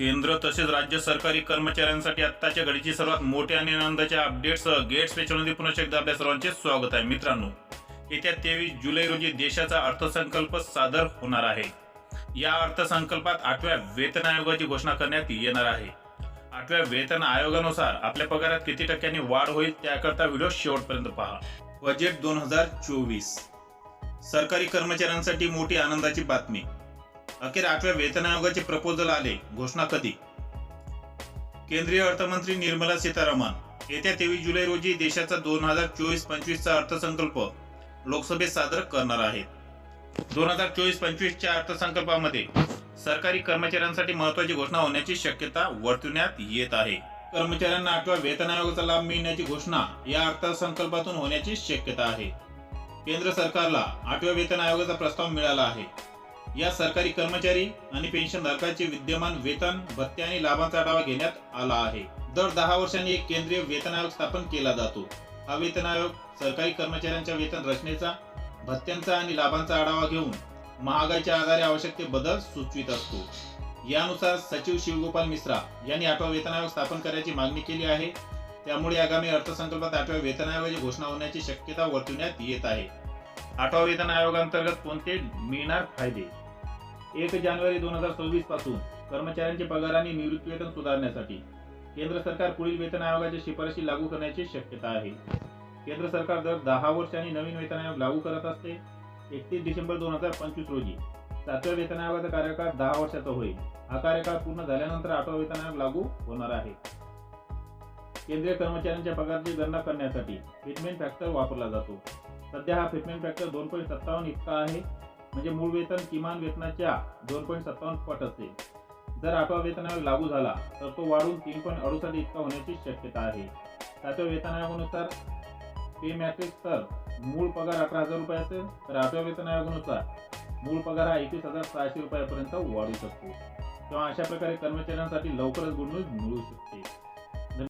केंद्र तसेच राज्य सरकारी कर्मचाऱ्यांसाठी आत्ताच्या घडीची सर्वात मोठ्या आणि आनंदाच्या अपडेट्स गेट स्पेशलमध्ये पुन्हा एकदा आपल्या सर्वांचे स्वागत आहे. मित्रांनो येत्या तेवीस जुलै रोजी देशाचा अर्थसंकल्प सादर होणार आहे. या अर्थसंकल्पात आठव्या वेतन आयोगाची घोषणा करण्यात येणार आहे. आठव्या वेतन आयोगानुसार आपल्या पगारात किती टक्क्यांनी वाढ होईल त्याकरता व्हिडिओ शेवटपर्यंत पहा. बजेट दोन हजार चोवीस. सरकारी कर्मचाऱ्यांसाठी मोठी आनंदाची बातमी. अखेर आठव्या वेतन आयोगाचे प्रपोजल आले घोषणा कधी? केंद्रीय अर्थमंत्री निर्मला सीतारामन येत्या तेवीस जुलै रोजी देशाचा दोन हजार चोवीस पंचवीसचा अर्थसंकल्प लोकसभेत सादर करणार आहेत. दोन हजार चोवीस पंचवीसच्या अर्थसंकल्पामध्ये सरकारी कर्मचाऱ्यांसाठी महत्वाची घोषणा होण्याची शक्यता वर्तवण्यात येत आहे. कर्मचाऱ्यांना आठव्या वेतन आयोगाचा लाभ मिळण्याची घोषणा या अर्थसंकल्पातून होण्याची शक्यता आहे. केंद्र सरकारला आठव्या वेतन आयोगाचा प्रस्ताव मिळाला आहे. या सरकारी कर्मचारी आणि पेन्शनधारकांचे विद्यमान वेतन भत्ते आणि लाभांचा आढावा घेण्यात आला आहे. दर दहा वर्षांनी एक केंद्रीय वेतन आयोग स्थापन केला जातो. हा वेतन आयोग सरकारी कर्मचाऱ्यांच्या वेतन रचनेचा भत्त्यांचा आणि लाभांचा आढावा घेऊन महागाईच्या आधारे आवश्यक ते बदल सुचवित असतो. यानुसार सचिव शिवगोपाल मिश्रा यांनी आठवा वेतन आयोग स्थापन करण्याची मागणी केली आहे. त्यामुळे आगामी अर्थसंकल्पात आठव्या वेतन आयोगाची घोषणा होण्याची शक्यता वर्तवण्यात येत आहे. आठवा वेतन आयोगांतर्गत कोणते मिळणार फायदे? एक जानेवारी दोन हजार सव्वीसपासून कर्मचाऱ्यांचे पगार आणि निवृत्ती वेतन सुधारण्यासाठी केंद्र सरकार पुढील वेतन आयोगाच्या शिफारशी लागू करण्याची शक्यता आहे. केंद्र सरकार दर दहा वर्षांनी नवीन वेतन आयोग लागू करत असते. एकतीस डिसेंबर दोन हजार पंचवीस रोजी सातव्या वेतन आयोगाचा कार्यकाळ दहा वर्षाचा होईल. हा कार्यकाळ पूर्ण झाल्यानंतर आठवा वेतन आयोग लागू होणार आहे. केंद्रीय कर्मचाऱ्यांच्या पगाराची गणना करण्यासाठी ट्रीटमेंट फॅक्टर वापरला जातो. सध्या हा फिटमेंट फॅक्टर दोन पॉईंट सत्तावन्न इतका आहे. म्हणजे मूळ वेतन किमान वेतनाच्या दोन पॉईंट सत्तावन्न पट असेल. जर आठवा वेतनावर लागू झाला तर तो वाढून तीन पॉईंट अडुसष्ट इतका होण्याची शक्यता आहे. सातव्या वेतन आयोगानुसार पे मॅट्रिक्स तर मूळ पगार अकरा हजार रुपये असेल तर आठव्या वेतन आयोगानुसार मूळ पगार हा एकवीस हजार सहाशे रुपयापर्यंत वाढू शकतो. तेव्हा अशा प्रकारे कर्मचाऱ्यांसाठी लवकरच गुड न्यूज मिळू शकते.